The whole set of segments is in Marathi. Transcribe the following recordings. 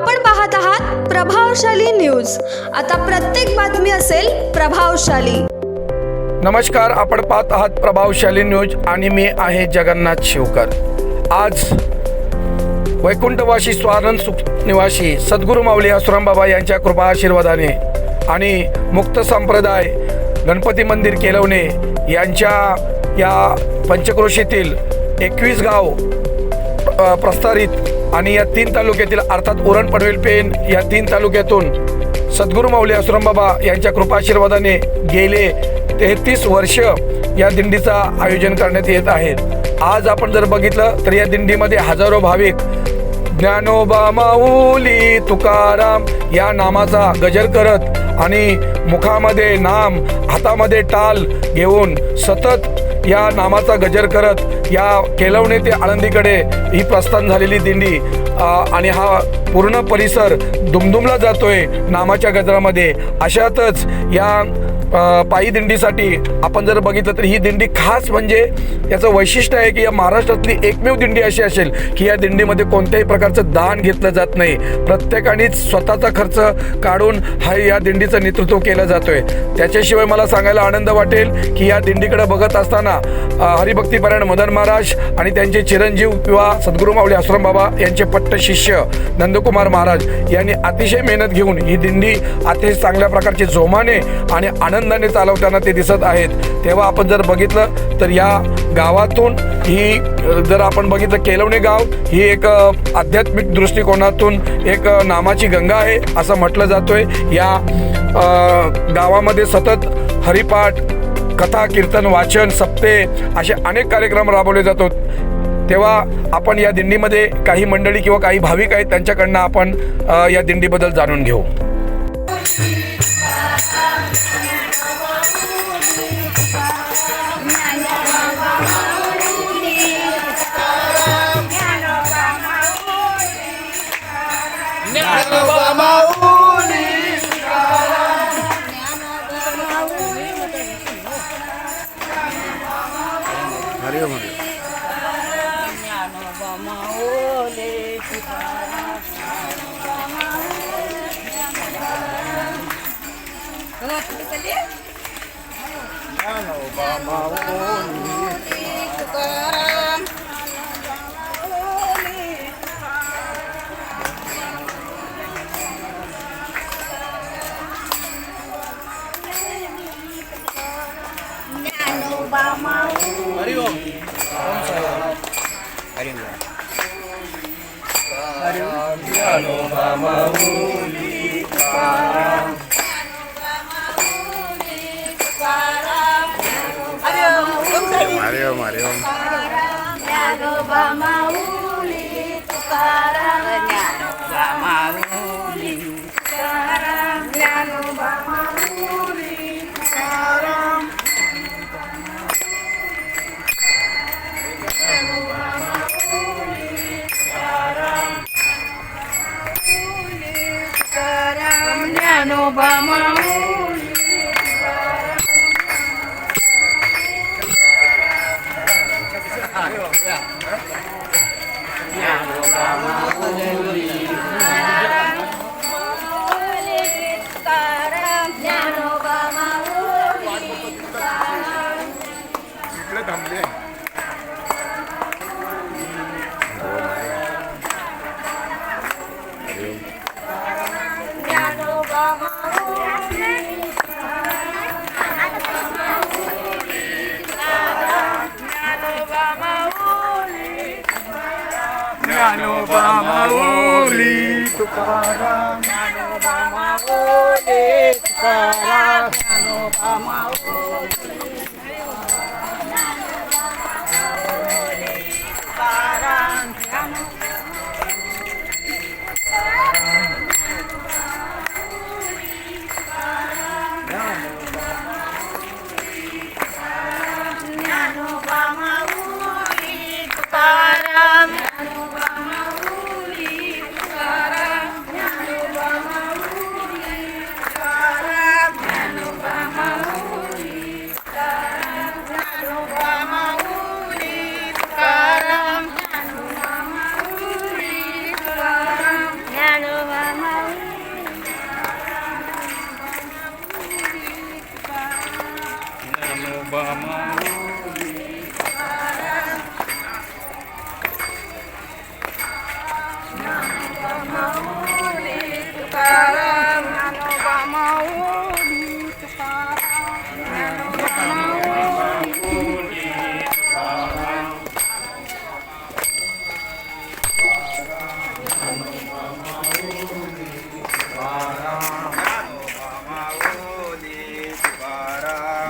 आपण पाहत आहात प्रभावशाली न्यूज. आता प्रत्येक बातमी असेल प्रभावशाली. नमस्कार आपण पाहत आहात प्रभावशाली न्यूज आणि मी आहे जगन्नाथ शिवकर. आज वैकुंठवासी स्वानंद सुख निवासी सद्गुरू माऊली आश्रम बाबा यांच्या कृपा आशीर्वादाने आणि मुक्त संप्रदाय गणपती मंदिर केलवणे यांच्या या पंचक्रोशीतील एकवीस गाव प्रस्तारित आणि या तीन तालुक्यातील अर्थात उरण पनवेल पेन या तीन तालुक्यातून सद्गुरू माऊली आश्रम बाबा यांच्या कृपाशीर्वादाने गेले. तेहतीस वर्ष या दिंडीचा आयोजन करण्यात येत आहे आज आपण जर बघितलं तर या दिंडीमध्ये हजारो भाविक ज्ञानोबा माऊली तुकाराम या नामाचा गजर करत आणि मुखामध्ये नाम हातामध्ये टाल घेऊन सतत या नामाचा गजर करत या केलवणे ते आळंदीकडे ही प्रस्थान झालेली दिंडी आणि हा पूर्ण परिसर दुमदुमला जातोय नामाच्या गजरामध्ये. अशातच या पायी दिंडीसाठी. आपण जर बघितलं तर ही दिंडी खास म्हणजे याचं वैशिष्ट्य आहे की या महाराष्ट्रातली एकमेव दिंडी अशी असेल की या दिंडीमध्ये कोणत्याही प्रकारचं दान घेतलं जात नाही. प्रत्येकानेच स्वतःचा खर्च काढून हा या दिंडीचं नेतृत्व केलं जातोय. त्याच्याशिवाय मला सांगायला आनंद वाटेल की या दिंडीकडे बघत असताना हरिभक्तीपरायण मदन महाराज आणि त्यांचे चिरंजीव किंवा सद्गुरू माऊली आश्रम बाबा यांचे पट्ट शिष्य नंदकुमार महाराज यांनी अतिशय मेहनत घेऊन ही दिंडी अतिशय चांगल्या प्रकारचे जोमाने आणि आनंद आनंदाने चालवताना ते दिसत आहेत. तेव्हा आपण जर बघितलं तर या गावातून ही जर आपण बघितलं केलवणे गाव ही एक आध्यात्मिक दृष्टिकोनातून एक नामाची गंगा आहे असं म्हटलं जातोय. या गावामध्ये सतत हरिपाठ कथा कीर्तन वाचन सप्ते असे अनेक कार्यक्रम राबवले जातात तेव्हा आपण या दिंडीमध्ये काही मंडळी किंवा काही भाविक आहेत त्यांच्याकडनं आपण या दिंडीबद्दल जाणून घेऊ. Valeu, valeu. Vamos, vamos, vamos. Mario, Mario. Mario, Mario. Mario, Mario. Mario, Mario. 哪个老师 Ano ba mahuli? Tukarang Ano ba mahuli? Tukarang Ano ba mahuli? Tukarang Ano?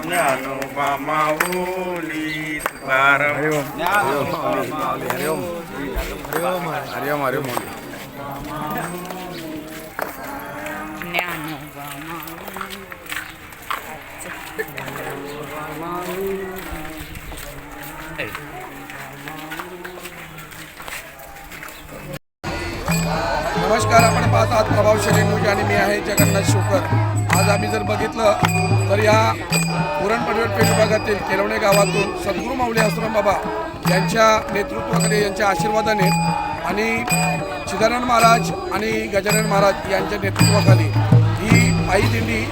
Dnyanoba माऊली तुकाराम हरिओम हरिओम नमस्कार आपण पाहत आहात प्रभावशाली न्यूज आणि मी आहे जगन्नाथ शोकर. आज आम्ही जर बघितलं तर या पुरण पेठ विभागातील केलवणे गावातून सद्गुरू माऊली आश्रम बाबा यांच्या नेतृत्वाकडे यांच्या आशीर्वादाने आणि चिदानंद महाराज आणि गजानन महाराज यांच्या नेतृत्वाखाली ही आई दिंडी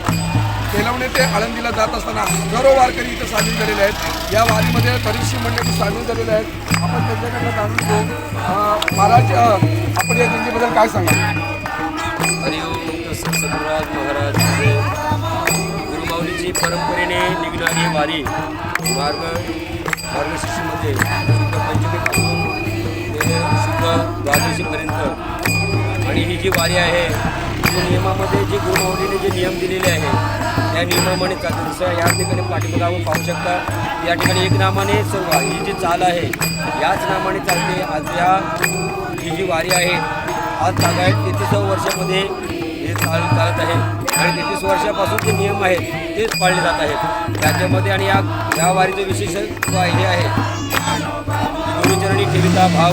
केलवणे ते आळंदीला जात असताना हजारो वारकरी इथं सामील झालेले आहेत. या वारीमध्ये बरीचशी मंडळी सामील झालेले आहेत. आपण त्यांच्याकडनं जाणून घेऊ. महाराज आपण या दिंडीबद्दल काय सांगा हरिओम हो, महाराज म्हणजे गुरुमाऊलीची परंपरेने निघणारी वारी. मार्ग मार्गशीर्षमध्ये शुद्ध पंचमीपासून ते शुद्ध द्वादशीपर्यंत. आणि ही जी वारी आहे नियमामध्ये जे गुरुमौलीने जे नियम दिलेले आहे त्या नियमामध्ये चालते जसं या ठिकाणी पाठीमागं आपण पाहू शकता या ठिकाणी एक नामाने सर्व ही जी चाल आहे याच नामाने चालते. आज या ही जी वारी आहे आज जागा आहे तेहतीसाव्या वर्षामध्ये हे चाल चालत आहे. आणि तेहतीस वर्षापासून जे नियम आहेत तेच पाळले जात आहेत. त्याच्यामध्ये आणि या या वारीचं विशेष हे आहे. गुरुचरणी ठेविता भाव.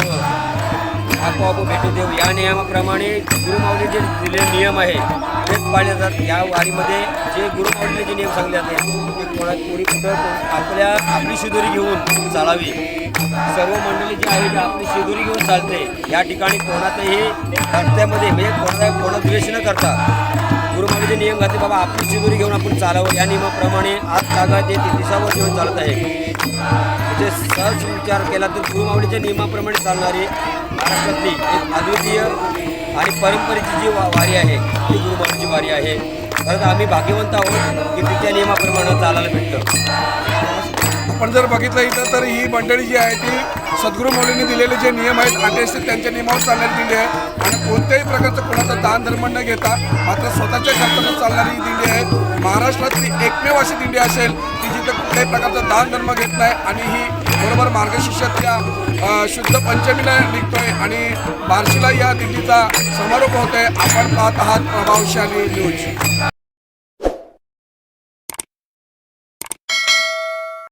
आपोआप भेटी देव या नियमाप्रमाणे गुरुमाऊली जे दिलेले नियम आहे. तेच पाळले जातात या वारीमध्ये जे गुरुमाऊलीने जे नियम सांगले जाते ते कोणा कोणी कुठं आपल्या आपली शिदोरी घेऊन चालावी. सर्व मंडळी जी आहे ती आपली शिदोरी घेऊन चालते. या ठिकाणी कोणाचंही रस्त्यामध्ये म्हणजे कोणाला कोणा द्वेष न करता गुरुमाऊलीचे नियम घातले बाबा आपली शिदुरी घेऊन आपण चालावं. या नियमाप्रमाणे आज जागा ते तेहतीसावं जीवन चालत आहे. म्हणजे सहज विचार केला तर गुरुमावडीच्या नियमाप्रमाणे चालणारी महाराष्ट्रातली एक अद्वितीय आणि परंपरेची जी वा वारी आहे ती गुरुमावडीची वारी आहे. खरं तर आम्ही भाग्यवंत आहोत की तिच्या नियमाप्रमाणे चालायला भेटतं. आपण जर बघितलं इथं तर ही मंडळी जी आहे ती सद्गुरू मौलींनी दिलेले जे नियम आहेत आदेश त्यांच्या नियमावर चालण्यात दिले आहे. आणि कोणत्याही प्रकारचं कोणाचा दान धर्म न घेता मात्र स्वतःच्या खर्चानं चालणारी ही दिंडी आहे. महाराष्ट्रातली एकमेव अशी दिंडी असेल की जिथं कुठल्याही प्रकारचा दान धर्म घेत नाही आणि ही बरोबर मार्गशीर्षातल्या शुद्ध पंचमीला निघतोय आणि बार्शीला या दिंडीचा समारोप होतोय. आपण पाहत आहात प्रभावशाली न्यूज.